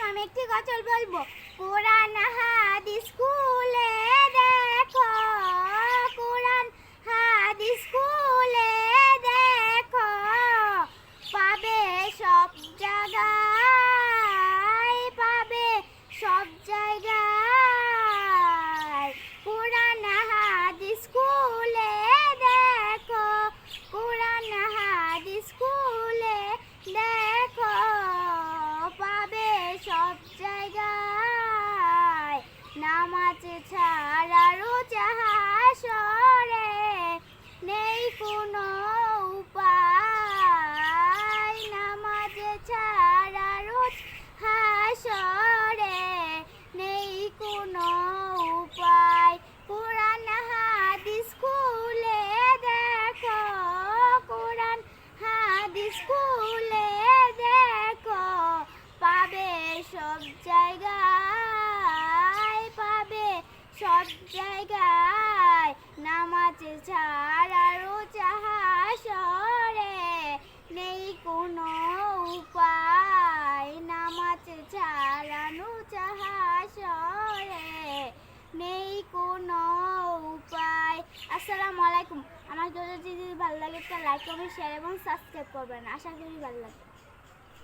আমি একটি কথা বলব। পুরানা আচ্ছা আমার যদি ভালো লাগে তাহলে লাইক কমেন্ট শেয়ার এবং সাবস্ক্রাইব করবেন। আশা করি ভালো লাগে